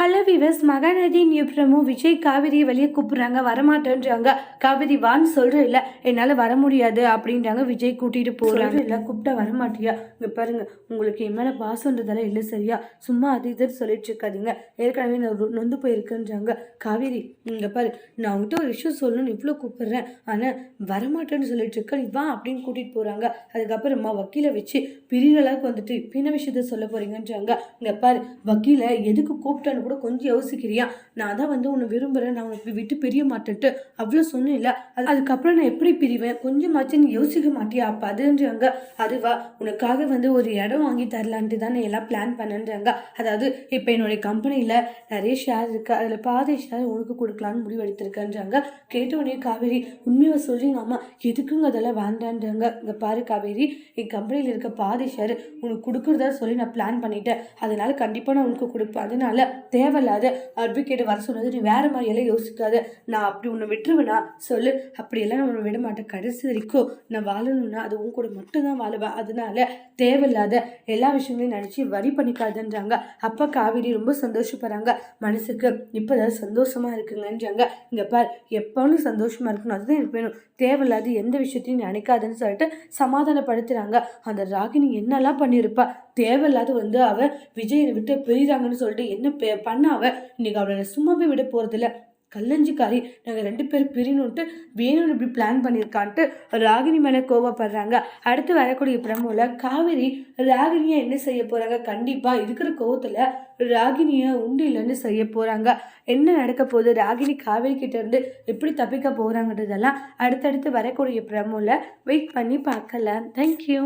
Hello விவஸ் Mahanadi new promo Vijay காவிரியை வெளியே கூப்பிட்றாங்க வரமாட்டேன்றாங்க. காவிரி வான்னு சொல்கிறேன் இல்லை என்னால் வர முடியாது அப்படின்றாங்க. விஜய் கூட்டிகிட்டு போகிறாங்க இல்லை கூப்பிட்டா வரமாட்டியா? இங்கே பாருங்க உங்களுக்கு என் மேலே பாசன்றதெல்லாம் இல்லை சரியா? சும்மா அது இதுன்னு சொல்லிட்டு இருக்காதீங்க. ஏற்கனவே நான் நொந்து போயிருக்கேன்றாங்க. காவேரி இங்கே பாரு நான் உங்ககிட்ட ஒரு விஷயம் சொல்லணும்னு இவ்வளோ கூப்பிட்றேன். ஆனால் வரமாட்டேன்னு சொல்லிட்டு இருக்க நீ வா அப்படின்னு கூட்டிகிட்டு போகிறாங்க அதுக்கப்புறமா வக்கீலை வச்சு பிரிகிற வந்துட்டு இப்ப என்ன விஷயத்த சொல்ல போகிறீங்கன்றாங்க இங்கே பாரு வக்கீலை எதுக்கு கூப்பிட்டேன்னு கூட கொஞ்சம் யோசிக்கிறியா? நான் தான் வந்து உன்னை விரும்புகிறேன் நான் உனக்கு விட்டு பிரிய மாட்டேன்ட்டு அவ்வளோ சொன்னேன்ல அது அதுக்கப்புறம் நான் எப்படி பிரிவேன்? கொஞ்சமாச்சும் நீ யோசிக்க மாட்டியா? அப்போ அதுன்றாங்க. அதுவா உனக்காக வந்து ஒரு இடம் வாங்கி தரலான்ட்டு தான் நான் எல்லாம் பிளான் பண்ணேன்றாங்க. அதாவது இப்போ என்னுடைய கம்பெனியில் நிறைய ஷேர் இருக்குது அதில் பாதி ஷேர் உனக்கு கொடுக்கலான்னு முடிவெடுத்திருக்கேன்றாங்க. கேட்ட உடனே காவேரி உண்மையை சொல்கிறீங்க அம்மா எதுக்குங்க அதெல்லாம் வேண்டான்றாங்க. இங்கே பாரு காவேரி என் கம்பெனியில் இருக்க பாதி ஷேர் உனக்கு கொடுக்குறதா சொல்லி நான் பிளான் பண்ணிட்டேன். அதனால கண்டிப்பாக நான் உனக்கு கொடுப்பேன். அதனால தேவையில்லாத அட்வொகேட் வர சொன்னது நீ வேறு மாதிரியெல்லாம் யோசிக்காத. நான் அப்படி உன்னை விட்டுருவேனா? சொல்லு. அப்படியெல்லாம் நான் உன்னை விட மாட்டேன் கடைசி வரைக்கும் நான் வாழணும்னா அது உன் கூட மட்டும்தான் வாழுவேன் அதனால தேவையில்லாத எல்லா விஷயங்களையும் நினச்சி வரி பண்ணிக்காதுன்றாங்க. அப்போ காவேரி ரொம்ப சந்தோஷப்படுறாங்க. மனசுக்கு இப்போதான் சந்தோஷமாக இருக்குங்கன்றாங்க. இங்கே பார் எப்போவும் சந்தோஷமாக இருக்கணும். அதுதான் எனக்கு வேணும். தேவையில்லாத எந்த விஷயத்தையும் நினைக்காதுன்னு சொல்லிட்டு சமாதானப்படுத்துகிறாங்க அந்த ராகினி என்னெல்லாம் பண்ணியிருப்பா? தேவையில்லாத வந்து அவ விஜயை விட்டு பிரிகிறாங்கன்னு சொல்லிட்டு என்ன பே- பண்ண அவ? இன்னைக்கு அவளை சும்மாவே விட போறதில்ல. கல்லஞ்சிக்காரி நாங்கள் ரெண்டு பேரும் பிரியணுன்ட்டு வேணும்னு இப்படி பிளான் பண்ணியிருக்கான்ட்டு ராகினி மேலே கோவப்படுறாங்க. அடுத்து வரக்கூடிய பிரமோவில் காவேரி ராகினியை என்ன செய்ய போகிறாங்க கண்டிப்பாக இருக்கிற கோவத்தில் ராகினியை உண்டு இல்லைன்னு செய்ய போகிறாங்க என்ன நடக்க போகுது? ராகினி காவேரி கிட்ட இருந்து எப்படி தப்பிக்க போகிறாங்கன்றதெல்லாம் அடுத்தடுத்து வரக்கூடிய பிரமோவில் வெயிட் பண்ணி பார்க்கலாம். தேங்க்யூ